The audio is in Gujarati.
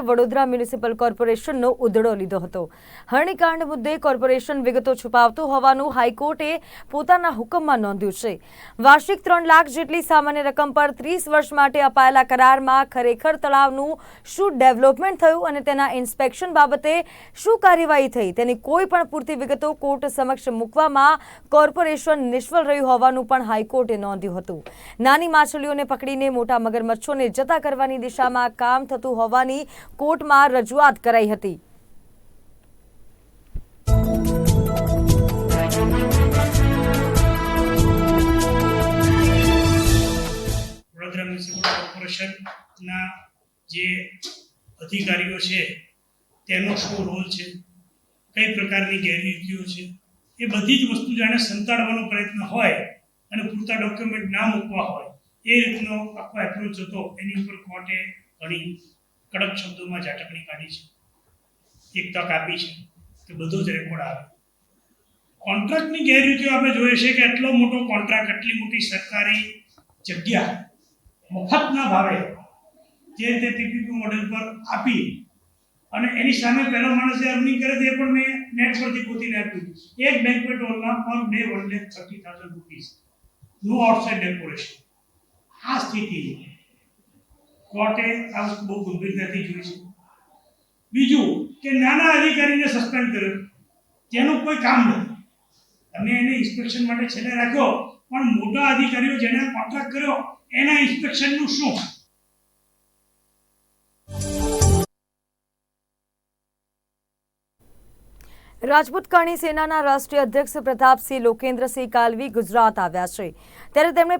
વડોદરા મ્યુનિસિપલ કોર્પોરેશનનો ઉધડો લીધો હતો. હરણીકાંડ મુદ્દે કોર્પોરેશન વિગતો છુપાવતું હોવાનું હાઈકોર્ટે પોતાના હુકમમાં નોંધ્યું છે. વાર્ષિક ત્રણ લાખ જેટલી સામાન્ય રકમ પર ત્રીસ વર્ષ માટે અપાયેલા કરારમાં ખરેખર તળાવનું શું ડેવલપમેન્ટ થયું અને તેના ઇન્સ્પેક્શન બાબતે શું કાર્યવાહી થઈ, તેની કોઈ પણ પૂરતી વિગતો કોર્ટ સમક્ષ મૂકવામાં કોર્પોરેશન નિષ્ફળ રહ્યું હોવાનું પણ હાઈકોર્ટે નોંધ્યું હતું. નાની માછલીઓને પકડીને મોટા મગરમચ્છોને જતા કરવાની દિશામાં કામ થતું હોવાની કોર્ટમાં રજૂઆત કરાઈ હતી. જે અધિકારીઓ છે, તેનો શું રોલ છે, કઈ પ્રકારની ગેરરીતિઓ છે, એ બધી જ વસ્તુ જાણે સંતાડવાનો પ્રયત્ન હોય અને પૂરતા ડોક્યુમેન્ટ ના મૂકવા હોય, એ રીતનો આખો એપ્રોચ હતો. એની ઉપર કોર્ટે ઘણી કડક શબ્દોમાં ઝાટકણી કાઢી છે. એક તક આપી છે કે બધો જ રેકોર્ડ આવે. કોન્ટ્રાક્ટની ગેરરીતિઓ આપણે જોઈએ છે કે એટલો મોટો કોન્ટ્રાક્ટ એટલી મોટી સરકારી જગ્યા મફતના ભાવે જે રીતે પીપીપી મોડેલ પર આપી અને એની સામે પહેલો માણસ જે અર્નિંગ કરે તે પણ મેં નેટ પરથી પોતીને આપ્યું. એક બેન્કવેટ હોલમાં per day one lakh thirty thousand rupees નો આઉટસાઇડ ડેકોરેશન આ સ્થિતિ કોર્ટે આ વસ્તુ બહુ ગંભીરતાથી જોઈ છે. બીજું કે નાના અધિકારીને સસ્પેન્ડ કર્યો. તેનું કોઈ કામ નથી તમે એને ઇન્સ્પેક્શન માટે છેલ્લે રાખ્યો, પણ મોટા અધિકારીઓ જેને કોન્ટ્રાક્ટ કર્યો, એના ઇન્સ્પેક્શનનું શું? રાજપૂત કરણી સેનાના રાષ્ટ્રીય અધ્યક્ષ પ્રતાપસિંહ લોકેન્દ્રસિંહ કાલવી ગુજરાત આવ્યા છે. ત્યારે તેમણે